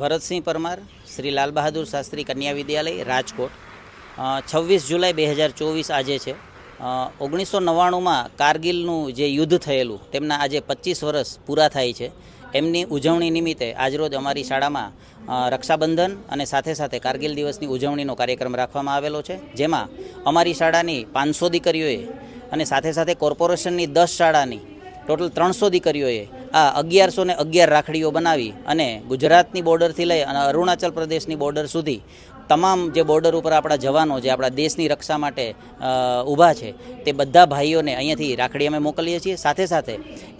ભરતસિંહ પરમાર, શ્રી લાલ બહાદુર શાસ્ત્રી કન્યા વિદ્યાલય, રાજકોટ. છવ્વીસ જુલાઈ બે હજાર ચોવીસ આજે છે. ઓગણીસો નવ્વાણુંમાં કારગિલનું જે યુદ્ધ થયેલું, તેમના આજે પચીસ વર્ષ પૂરા થાય છે. એમની ઉજવણી નિમિત્તે આજરોજ અમારી શાળામાં રક્ષાબંધન અને સાથે સાથે કારગિલ દિવસની ઉજવણીનો કાર્યક્રમ રાખવામાં આવેલો છે. જેમાં અમારી શાળાની પાંચસો દીકરીઓએ અને સાથે સાથે કોર્પોરેશનની દસ શાળાની ટોટલ ત્રણસો દીકરીઓએ આ અગિયારસો ને અગિયાર રાખડીઓ બનાવી અને ગુજરાતની બોર્ડરથી લઈ અને અરુણાચલ પ્રદેશની બોર્ડર સુધી તમામ જે બોર્ડર ઉપર આપણા જવાનો જે આપણા દેશની રક્ષા માટે ઊભા છે, તે બધા ભાઈઓને અહીંયાથી રાખડી અમે મોકલીએ છીએ. સાથે સાથે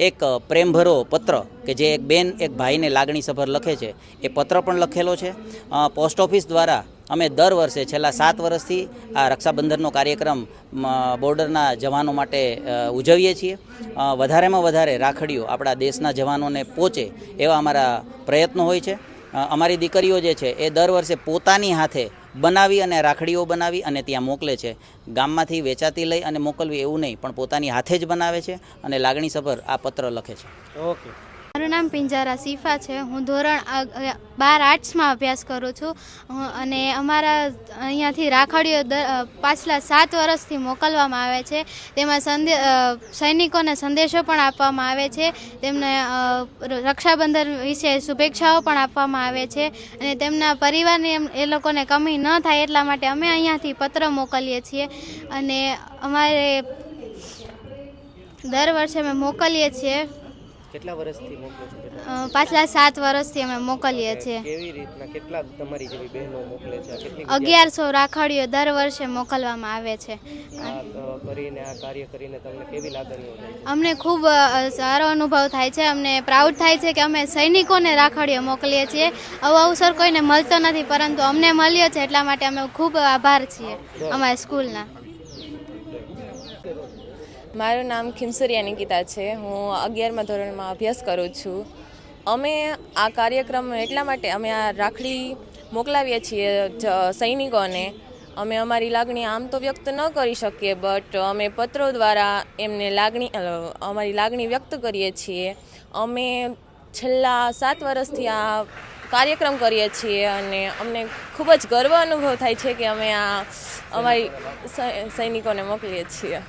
એક પ્રેમભરો પત્ર કે જે એક બેન, એક ભાઈને લાગણીસભર લખે છે, એ પત્ર પણ લખેલો છે. પોસ્ટ ઓફિસ દ્વારા અમે દર વર્ષે છેલ્લા સાત વર્ષથી આ રક્ષાબંધનનો કાર્યક્રમ બોર્ડરના જવાનો માટે ઉજવીએ છીએ. વધારેમાં વધારે રાખડીઓ આપણા દેશના જવાનોને પહોંચે એવા અમારા પ્રયત્નો હોય છે. અમારી દીકરીઓ જે છે એ દર વર્ષે પોતાની હાથે બનાવી અને રાખડીઓ બનાવી અને ત્યાં મોકલે છે. ગામમાંથી વેચાતી લઈ અને મોકલવી એવું નહીં, પણ પોતાની હાથે જ બનાવે છે અને લાગણીસભર આ પત્ર લખે છે. ઓકે. મારું નામ પિંજારા સીફા છે. હું ધોરણ બાર આર્ટ્સમાં અભ્યાસ કરું છું. અને અમારા અહીંયાથી રાખડીઓ પાછલા સાત વર્ષથી મોકલવામાં આવે છે. તેમાં સૈનિકોને સંદેશો પણ આપવામાં આવે છે. તેમને રક્ષાબંધન વિશે શુભેચ્છાઓ પણ આપવામાં આવે છે. અને તેમના પરિવારની એ લોકોને કમી ન થાય એટલા માટે અમે અહીંયાથી પત્ર મોકલીએ છીએ. અને અમારે દર વર્ષે અમે મોકલીએ છીએ. કેટલા વર્ષથી મોકલો છો પાછલા સાત વર્ષથી અમે મોકલીએ છીએ. કેવી રીતના કેટલા તમારી જેવી બહેનો મોકલે છે? અગિયારસો રાખડીઓ દર વર્ષે મોકલવામાં આવે છે. કરીને આ કાર્ય કરીને તમને કેવી લાગણીઓ અમને ખૂબ સારો અનુભવ થાય છે. અમને પ્રાઉડ થાય છે કે અમે સૈનિકોને રાખડીઓ મોકલીએ છીએ. આવો અવસર કોઈને મળતો નથી પરંતુ અમને મળ્યો છે એટલા માટે અમે ખૂબ આભાર છીએ અમારા સ્કૂલના. મારું નામ ખીમસરિયા નિકિતા છે. હું અગિયારમા ધોરણમાં અભ્યાસ કરું છું. અમે આ કાર્યક્રમ એટલા માટે અમે આ રાખડી મોકલાવીએ છીએ સૈનિકોને. અમે અમારી લાગણી આમ તો વ્યક્ત ન કરી શકીએ બટ અમે પત્રો દ્વારા એમને લાગણી અમારી લાગણી વ્યક્ત કરીએ છીએ. અમે છેલ્લા સાત વર્ષથી આ કાર્યક્રમ કરીએ છીએ અને અમને ખૂબ જ ગર્વ અનુભવ થાય છે કે અમે આ અમારી સૈનિકોને મોકલીએ છીએ.